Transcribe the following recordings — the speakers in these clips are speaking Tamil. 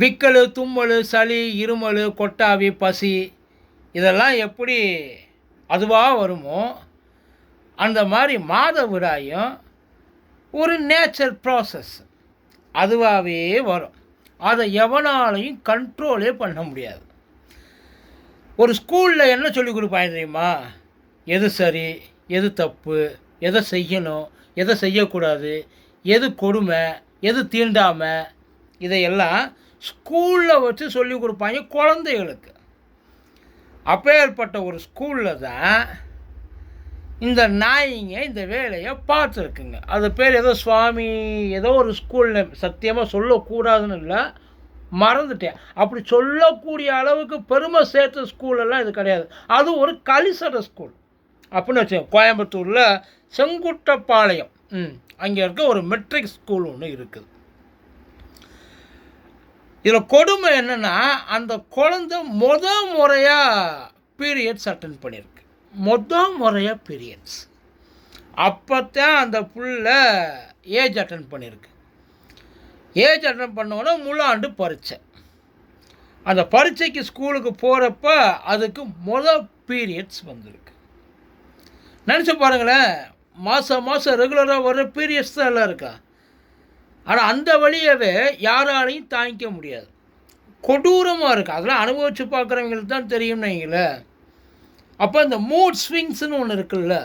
விக்கல் தும்மல் சளி இருமல் கொட்டாவி பசி இதெல்லாம் எப்படி அதுவாக வருமோ அந்த மாதிரி மாதவிடாயும் ஒரு நேச்சர் ப்ராசஸ் அதுவாகவே வரும். அதை எவனாலையும் கண்ட்ரோலே பண்ண முடியாது. ஒரு ஸ்கூலில் என்ன சொல்லி கொடுப்பாங்க தெரியுமா? எது சரி எது தப்பு எதை செய்யணும் எதை செய்யக்கூடாது எது கொடுமை எது தீண்டாமை இதையெல்லாம் ஸ்கூலில் வச்சு சொல்லி கொடுப்பாங்க குழந்தைகளுக்கு. அப்பேற்பட்ட ஒரு ஸ்கூலில் தான் இந்த நாய்ங்க இந்த வேலையை பார்த்துருக்குங்க. அது பேர் ஏதோ சுவாமி ஏதோ ஒரு ஸ்கூலில் சத்தியமாக சொல்லக்கூடாதுன்னு இல்லை மறந்துட்டேன். அப்படி சொல்லக்கூடிய அளவுக்கு பெருமை சேர்த்த ஸ்கூலெல்லாம் இது கிடையாது. அது ஒரு கலிசட ஸ்கூல். அப்படின்னு வச்சுக்கோங்க கோயம்புத்தூரில் செங்குட்டப்பாளையம். ம் அங்கே இருக்க ஒரு மெட்ரிக் ஸ்கூல் ஒன்று இருக்குது. இதில் கொடுமை என்னென்னா அந்த குழந்தை மொத முறையாக பீரியட்ஸ் அட்டன் பண்ணியிருக்கு மொத முறையாக பீரியட்ஸ் அப்போ தான் அந்த புள்ள ஏஜ் அட்டன் பண்ணியிருக்கு ஏஜ் அட்டன் பண்ணோன்னே முழாண்டு பரீட்சை. அந்த பரீட்சைக்கு ஸ்கூலுக்கு போகிறப்ப அதுக்கு மொத பீரியட்ஸ் வந்திருக்கு. நினச்சி பாருங்களேன் மாதம் மாதம் ரெகுலராக வர பீரியட்ஸ் தான் எல்லாம் இருக்கா? ஆனால் அந்த வழியவே யாராலையும் தாங்கிக்க முடியாது. கொடூரமாக இருக்குது அதெல்லாம் அனுபவித்து பார்க்குறவங்களுக்கு தான் தெரியும் வைங்களேன் அப்போ இந்த மூட் ஸ்விங்ஸ்னு ஒன்று இருக்குல்ல.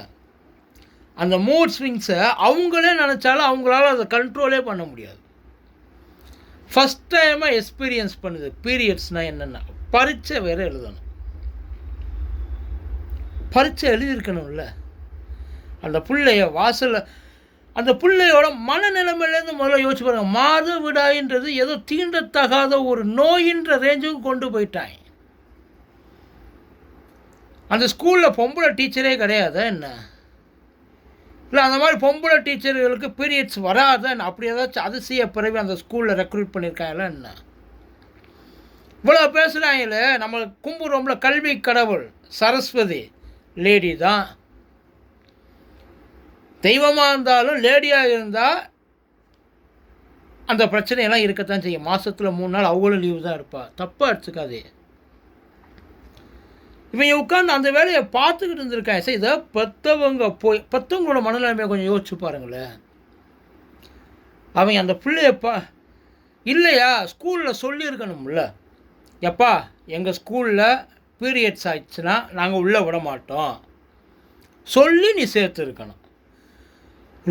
அந்த மூட் ஸ்விங்ஸை அவங்களே நினச்சாலும் அவங்களால அதை கண்ட்ரோலே பண்ண முடியாது. ஃபஸ்ட் டைமாக எக்ஸ்பீரியன்ஸ் பண்ணுது. பீரியட்ஸ்னால் என்னென்ன பரீட்சை வேறு எழுதணும். பரீட்சை எழுதியிருக்கணும்ல. அந்த பிள்ளைய வாசலில் அந்த பிள்ளையோட மனநிலைமையிலேருந்து முதல்ல யோசிச்சு பாருங்க. மாத விடாயின்றது ஏதோ தீண்டத்தகாத ஒரு நோயின்ற ரேஞ்சுக்கு கொண்டு போயிட்டாங்க அந்த ஸ்கூலில் பொம்பளை டீச்சரே கிடையாதா என்ன? இல்லை அந்த மாதிரி பொம்பளை டீச்சர்களுக்கு பீரியட்ஸ் வராதா அப்படி ஏதாச்சும் அதிசய பிறவி அந்த ஸ்கூலில் ரெக்ரூட் பண்ணியிருக்காங்களா என்ன? இவ்வளோ பேசுகிறாங்களே நம்ம கும்புறோம்ல கல்வி கடவுள் சரஸ்வதி லேடி தான். தெய்வமாக இருந்தாலும் லேடியாக இருந்தால் அந்த பிரச்சனையெல்லாம் இருக்கத்தான் செய்யும். மாதத்தில் மூணு நாள் அவங்களும் லீவு தான் இருப்பா. தப்பாக எடுத்துக்காதே. இவன் உட்காந்து அந்த வேலையை பார்த்துக்கிட்டு இருந்திருக்கான். சார் இதை பெத்தவங்க போய் பெத்தவங்களோட மனநிலைமையை கொஞ்சம் யோசிச்சு பாருங்களேன். அவங்க அந்த பிள்ளைய பா இல்லையா ஸ்கூலில் சொல்லியிருக்கணும்ல. எப்பா எங்கள் ஸ்கூலில் பீரியட்ஸ் ஆயிடுச்சுன்னா நாங்கள் உள்ளே விட மாட்டோம். சொல்லி நீ சேர்த்துருக்கணும்.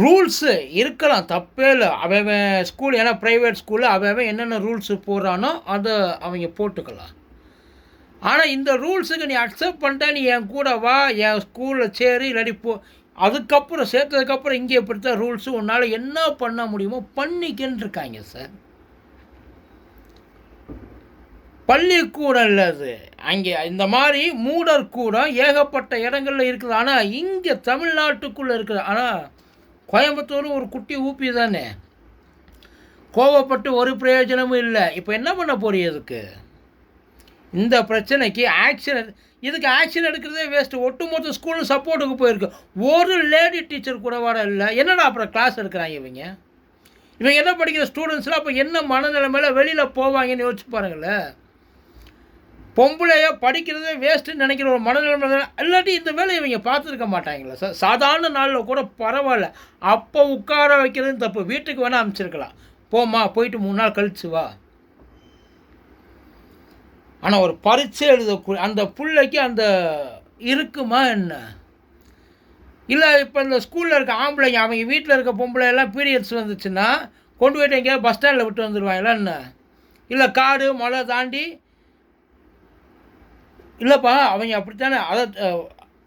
ரூல்ஸு இருக்கலாம் தப்பே இல்லை. அவன் ஸ்கூல் ஏன்னா ப்ரைவேட் ஸ்கூலில் அவன் என்னென்ன ரூல்ஸு போடுறானோ அதை அவங்க போட்டுக்கலாம். ஆனால் இந்த ரூல்ஸுக்கு நீ அக்செப்ட் பண்ணிட்டா நீ என் கூட வா என் ஸ்கூலில் சேரு இல்லாட்டி போ. அதுக்கப்புறம் சேர்த்ததுக்கப்புறம் இங்கே இப்படித்தான் ரூல்ஸு உன்னால் என்ன பண்ண முடியுமோ பண்ணிக்கன்னு இருக்காங்க சார் பள்ளிக்கூடம் இல்லை அது. அங்கே இந்த மாதிரி மூடர் கூடம் ஏகப்பட்ட இடங்களில் இருக்குது. ஆனால் இங்கே தமிழ்நாட்டுக்குள்ளே இருக்குது. ஆனால் கோயம்புத்தூர் ஒரு குட்டி ஊப்பி தானே? கோவப்பட்டு ஒரு பிரயோஜனமும் இல்லை. இப்போ என்ன பண்ண போறீங்க இதுக்கு? இந்த பிரச்சனைக்கு ஆக்ஷன் இதுக்கு ஆக்ஷன் எடுக்கிறதே வேஸ்ட்டு ஒட்டுமொத்த ஸ்கூலும் சப்போர்ட்டுக்கு போயிருக்கு. ஒரு லேடி டீச்சர் கூட வர இல்லை. என்னடா அப்புறம் கிளாஸ் எடுக்கிறாங்க இவங்க? இவங்க என்ன படிக்கிற ஸ்டூடெண்ட்ஸ்லாம் அப்போ என்ன மனநிலைமையில் வெளியில் போவாங்கன்னு யோசிச்சு பாருங்களேன். பொம்பளையோ படிக்கிறதே வேஸ்ட்டுன்னு நினைக்கிற ஒரு மனநிலைமை இல்லாட்டி இந்த வேலையை இவங்க பார்த்துருக்க மாட்டாங்களா சார். சாதாரண நாளில் கூட பரவாயில்ல. அப்போ உட்கார வைக்கிறது தப்பு. வீட்டுக்கு வேணால் அனுப்பிச்சிருக்கலாம். போம்மா போயிட்டு மூணு நாள் கழிச்சு வா. ஆனால் ஒரு பரீட்சை எழுதக்கூடிய அந்த பிள்ளைக்கு அந்த இருக்குமா என்ன? இல்லை இப்போ இந்த ஸ்கூலில் இருக்க ஆம்பளைங்க அவங்க வீட்டில் இருக்க பொம்பளை எல்லாம் பீரியட்ஸ் வந்துச்சுன்னா கொண்டு போயிட்டு எங்கேயாவது பஸ் ஸ்டாண்டில் விட்டு வந்துடுவாங்களா என்ன? இல்லை காடு மலை தாண்டி இல்லைப்பா அவங்க அப்படித்தானே? அதை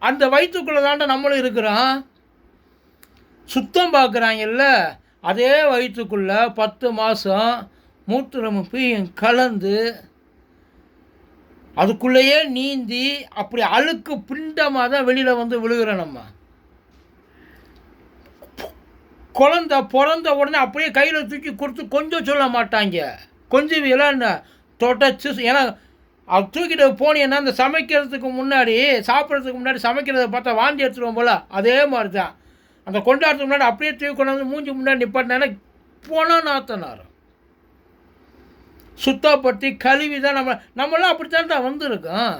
அந்த வயிற்றுக்குள்ளே தாண்டா நம்மளும் இருக்கிறோம். சுத்தம் பார்க்குறாங்கல்ல அதே வயிற்றுக்குள்ளே பத்து மாதம் மூத்திரமும் பீயும் கலந்து அதுக்குள்ளேயே நீந்தி அப்படி அழுக்கு பிண்டமாக தான் வெளியில் வந்து விழுகிறோம் நம்ம. குழந்த பிறந்த உடனே அப்படியே கையில் தூக்கி கொடுத்து கொஞ்சம் சொல்ல மாட்டாங்க. கொஞ்சம் எல்லாம் என்ன தொடச்சு ஏன்னா அது தூக்கிட்டு போனீங்கன்னா அந்த சமைக்கிறதுக்கு முன்னாடி சாப்பிட்றதுக்கு முன்னாடி சமைக்கிறத பார்த்தா வாந்தி எடுத்துருவோம் போல். அதே மாதிரி தான் அந்த கொண்டாடுறதுக்கு முன்னாடி அப்படியே தூக்கி கொண்டாந்து மூஞ்சி முன்னாடி நிப்பாட்டினா போனால் நாத்தனார் சுத்தப்படுத்தி கழுவி தான் நம்ம நம்மளாம் அப்படித்தான் தான் வந்திருக்கோம்.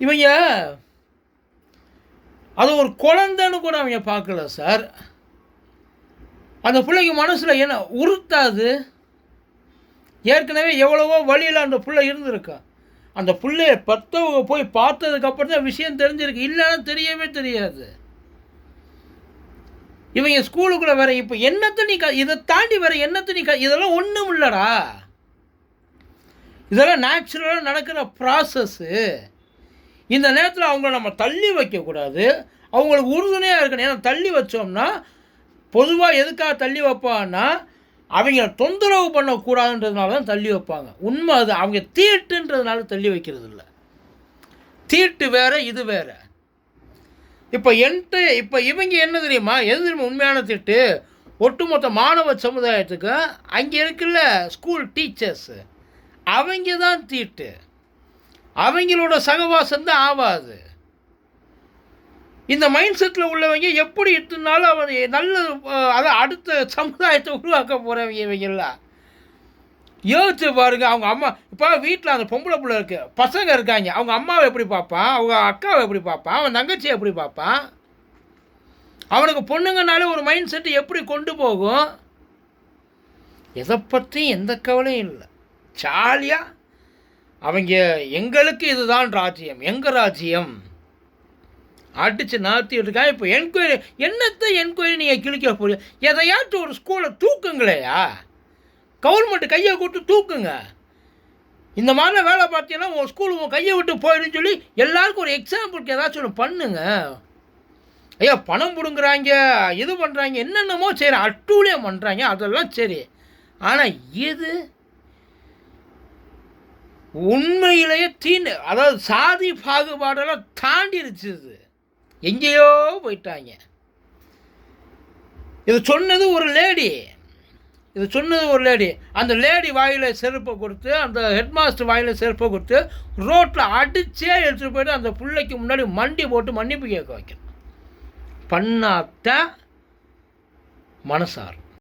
இவங்க அது ஒரு குழந்தைன்னு கூட அவங்க பார்க்கல சார். அந்த பிள்ளைக்கு மனசில் என்ன உறுத்தாது? ஏற்கனவே எவ்வளவோ வழியில் அந்த பிள்ளை இருந்திருக்கா. அந்த பிள்ளைய பத்தவங்க போய் பார்த்ததுக்கப்புறம் தான் விஷயம் தெரிஞ்சிருக்கு. இல்லைன்னா தெரியவே தெரியாது. இவங்க ஸ்கூலுக்குள்ளே வேற இப்போ என்னத்தை நீ க இதை தாண்டி வேற என்னத்தை நீ க இதெல்லாம் ஒன்றும் இல்லைடா. இதெல்லாம் நேச்சுரலாக நடக்கிற ப்ராசஸ்ஸு இந்த நேரத்தில் அவங்கள நம்ம தள்ளி வைக்கக்கூடாது அவங்களுக்கு உறுதுணையாக இருக்கணும். ஏன்னா தள்ளி வச்சோம்னா பொதுவாக எதுக்காக தள்ளி வைப்பான்னா அவங்க தொந்தரவு பண்ணக்கூடாதுன்றதுனால தான் தள்ளி வைப்பாங்க. உண்மை அது. அவங்க தீட்டுன்றதுனால தள்ளி வைக்கிறது இல்லை தீட்டு வேறு இது வேற. இப்போ என்கிட்ட இப்போ இவங்க என்ன தெரியுமா? எது தெரியுமா? உண்மையான திட்டு? ஒட்டுமொத்த மாணவ சமுதாயத்துக்கு அங்கே இருக்குல்ல ஸ்கூல் டீச்சர்ஸு அவங்க தான் தீட்டு. அவங்களோட சகவாசம் தான் ஆகாது இந்த மைண்ட் செட்டில் உள்ளவங்க எப்படி இத்தனாலும் அவன் நல்ல அதை அதான் அடுத்த சமுதாயத்தை உருவாக்க போகிறவங்க இவங்கெல்லாம் யோசிச்சு பாருங்க அவங்க அம்மா இப்போ வீட்டில் அந்த பொம்பளை பிள்ளை இருக்கு. பசங்க இருக்காங்க. அவங்க அம்மாவை எப்படி பார்ப்பான்? அவங்க அக்காவை எப்படி பார்ப்பான்? அவன் தங்கச்சியை எப்படி பார்ப்பான்? அவனுக்கு பொண்ணுங்கனாலே ஒரு மைண்ட் செட்டு எப்படி கொண்டு போகும்? எதை பற்றியும் எந்த கவலையும் இல்லை. ஜாலியாக அவங்க எங்களுக்கு இதுதான் ராஜ்யம். எங்கள் ராஜ்யம்? அடித்து நாத்திட்டு இப்போ என்கொயரி என்னத்தை என்கொயரி நீங்கள் கிழிக்க போறீங்க? எதையாச்சும் ஒரு ஸ்கூலை தூக்குங்களேயா? கவர்மெண்ட் கையை கூட்டு தூக்குங்க. இந்த மாதிரிலாம் வேலை பார்த்தீங்கன்னா உங்கள் ஸ்கூல் உங்கள் கையை விட்டு போயிடுன்னு சொல்லி எல்லாருக்கும் ஒரு எக்ஸாம்பிளுக்கு ஏதாச்சும் ஒன்று பண்ணுங்க. ஐயா பணம் பிடுங்குறாங்க இது பண்ணுறாங்க என்னென்னமோ சரி அட்டூழியம் பண்ணுறாங்க அதெல்லாம் சரி. ஆனால் இது உண்மையிலேயே தீண்டு அதாவது சாதி பாகுபாடெல்லாம் தாண்டிருச்சு இது. எங்கேயோ போயிட்டாங்க. இது சொன்னது ஒரு லேடி. இது சொன்னது ஒரு லேடி. அந்த லேடி வாயில் செருப்பை கொடுத்து அந்த ஹெட்மாஸ்டர் வாயில் செருப்பை கொடுத்து ரோட்டில் அடிச்சே எடுத்துகிட்டு போய்ட்டு அந்த பிள்ளைக்கு முன்னாடி மண்டி போட்டு மன்னிப்பு கேட்க வைக்கணும். பண்ணாத்தான் மனசார்.